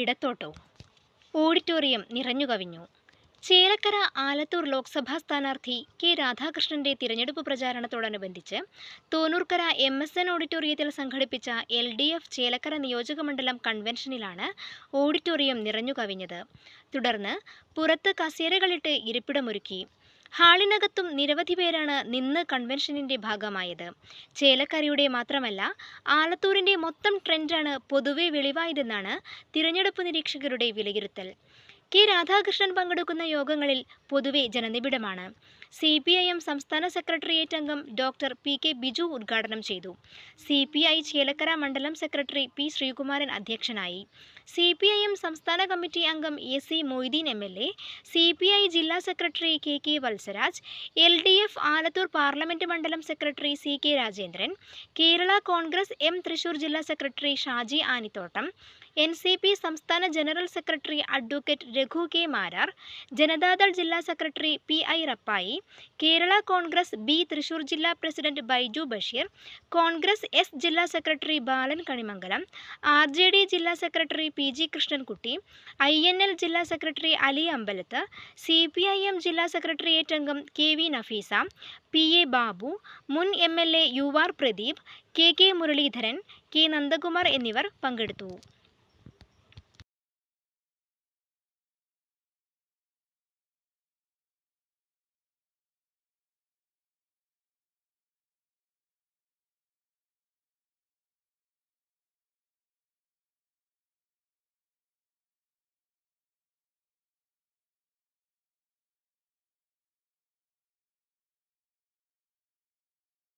ഇടത്തോട്ടോ ഓഡിറ്റോറിയം നിറഞ്ഞുകവിഞ്ഞു. ചേലക്കര ആലത്തൂർ ലോക്സഭാ സ്ഥാനാർത്ഥി കെ രാധാകൃഷ്ണന്റെ തിരഞ്ഞെടുപ്പ് പ്രചാരണത്തോടനുബന്ധിച്ച് തോന്നൂർക്കര എം എസ് എൻ ഓഡിറ്റോറിയത്തിൽ സംഘടിപ്പിച്ച എൽ ഡി എഫ് ചേലക്കര നിയോജകമണ്ഡലം കൺവെൻഷനിലാണ് ഓഡിറ്റോറിയം നിറഞ്ഞുകവിഞ്ഞത്. തുടർന്ന് പുറത്ത് കസേരകളിട്ട് ഇരിപ്പിടമൊരുക്കി. ഹാളിനകത്തും നിരവധി പേരാണ് നിന്ന് കൺവെൻഷനിന്റെ ഭാഗമായത്. ചേലക്കരയുടെ മാത്രമല്ല ആലത്തൂരിന്റെ മൊത്തം ട്രെൻഡാണ് പൊതുവെ വെളിവായതെന്നാണ് തിരഞ്ഞെടുപ്പ് നിരീക്ഷകരുടെ വിലയിരുത്തൽ. കെ രാധാകൃഷ്ണൻ പങ്കെടുക്കുന്ന യോഗങ്ങളിൽ പൊതുവെ ജനനിബിഡമാണ്. സി പി ഐ എം സംസ്ഥാന സെക്രട്ടേറിയറ്റ് അംഗം ഡോക്ടർ പി കെ ബിജു ഉദ്ഘാടനം ചെയ്തു. സി പി ഐ ചേലക്കര മണ്ഡലം സെക്രട്ടറി പി ശ്രീകുമാരൻ അധ്യക്ഷനായി. സി പി ഐ എം സംസ്ഥാന കമ്മിറ്റി അംഗം A C Moideen M L A C P I ജില്ലാ secretary K K Valsaraj L D F Alathur parliament മണ്ഡലം secretary C K Rajendran Kerala Congress M Thrissur ജില്ലാ secretary Shaji Anithottam N C P സംസ്ഥാന general secretary advocate Raghu K Marar Janata Dal ജില്ലാ secretary P I Rappai Kerala Congress B Thrissur ജില്ലാ president Baiju Basheer Congress S ജില്ലാ secretary Balan Kanimangalam R J D ജില്ലാ secretary P G Krishnankutty I N L ജില്ലാ secretary Ali Ambalath C P I M ജില്ലാ secretariat അംഗം K V Nafeesa P A Babu മുൻ M L A U R Pradeep K K Muraleedharan K Nandakumar എന്നിവർ പങ്കെടുത്തു.